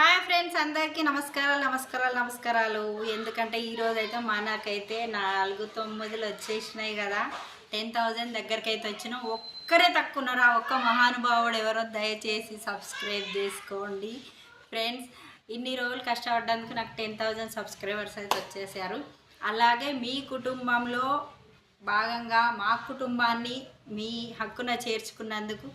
Hi friends అందరికీ నమస్కారాలు నమస్కారాలు నమస్కారాలు. ఎందుకంటే ఈరోజైతే మనకైతే నాలుగు తొమ్మిదిలు వచ్చేసినాయి కదా. టెన్ థౌజండ్ దగ్గరికి అయితే వచ్చిన ఒక్కరే తక్కువ ఉన్నారు? ఆ ఒక్క మహానుభావుడు ఎవరో దయచేసి సబ్స్క్రైబ్ చేసుకోండి. ఫ్రెండ్స్ ఇన్ని రోజులు కష్టపడ్డందుకు నాకు టెన్ థౌజండ్ సబ్స్క్రైబర్స్ అయితే వచ్చేసారు. అలాగే మీ కుటుంబంలో భాగంగా మా కుటుంబాన్ని మీ హక్కున చేర్చుకున్నందుకు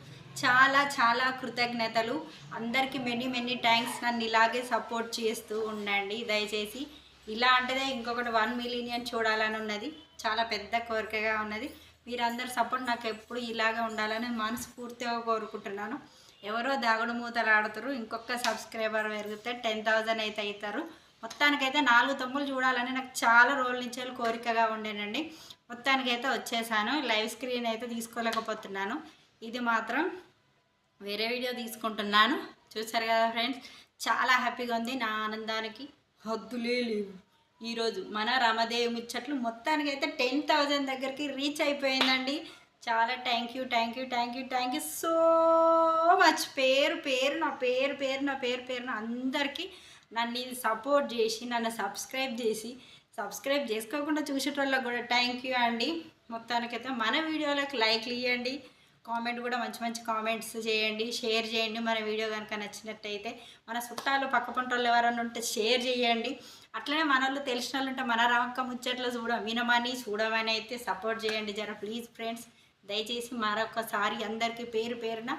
చాలా చాలా కృతజ్ఞతలు. అందరికీ మెనీ మెనీ థ్యాంక్స్. నన్ను ఇలాగే సపోర్ట్ చేస్తూ ఉండండి. దయచేసి ఇలా అంటేనే ఇంకొకటి వన్ మిలియన్ చూడాలని ఉన్నది. చాలా పెద్ద కోరికగా ఉన్నది. మీరందరి సపోర్ట్ నాకు ఎప్పుడు ఇలాగే ఉండాలని మనస్ఫూర్తిగా కోరుకుంటున్నాను. ఎవరో దాగుడు మూతలు ఆడుతారు ఇంకొక సబ్స్క్రైబర్ పెరిగితే టెన్ థౌజండ్ అయితే అవుతారు మొత్తానికైతే నాలుగు తమ్ములు చూడాలని నాకు చాలా రోజుల నుంచి కోరికగా ఉండేనండి. మొత్తానికైతే వచ్చేసాను. లైవ్ స్క్రీన్ అయితే తీసుకోలేకపోతున్నాను. ఇది మాత్రం వేరే వీడియో తీసుకుంటున్నాను. చూసారు కదా ఫ్రెండ్స్? చాలా హ్యాపీగా ఉంది నా ఆనందానికి. హద్దులే లేవు. ఈరోజు మన రమదేవి ముచ్చట్లు మొత్తానికి అయితే టెన్ థౌజండ్ దగ్గరికి రీచ్ అయిపోయిందండి. చాలా thank you thank you thank you thank you so much పేరు పేరు నా పేరు పేరు నా పేరు పేరు నా అందరికీ నన్ను ఇది సపోర్ట్ చేసి నన్ను సబ్స్క్రైబ్ చేసి సబ్స్క్రైబ్ చేసుకోకుండా చూసేటోళ్ళకి కూడా థ్యాంక్ యూ అండి. మొత్తానికైతే మన వీడియోలకు లైక్లు ఇవ్వండి కామెంట్ కూడా మంచి మంచి కామెంట్స్ చేయండి షేర్ చేయండి. మన వీడియో కనుక నచ్చినట్టయితే మన చుట్టాలు పక్క పంటలు వాళ్ళు ఎవరైనా ఉంటే షేర్ చేయండి. అట్లనే మన వాళ్ళు తెలిసిన వాళ్ళు ఉంటే మన రవక్క ముచ్చట్లు చూడ వినమని చూడమని అయితే సపోర్ట్ చేయండి జర. ప్లీజ్ ఫ్రెండ్స్ దయచేసి మరొకసారి అందరికీ పేరు పేరున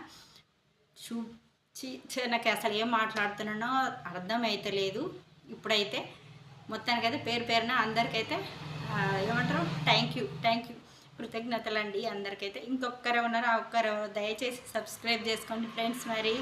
చూచి నాకు అసలు ఏం మాట్లాడుతున్నానో అర్థమైతలేదు. ఇప్పుడైతే మొత్తానికైతే పేరు పేరున అందరికైతే ఏమంటారు? థ్యాంక్ యూ థ్యాంక్ యూ కృతజ్ఞతలు అండి అందరికైతే. ఇంకొక్కరే ఉన్నారు ఆ ఒక్కరు దయచేసి సబ్స్క్రైబ్ చేసుకోండి ఫ్రెండ్స్ మరి.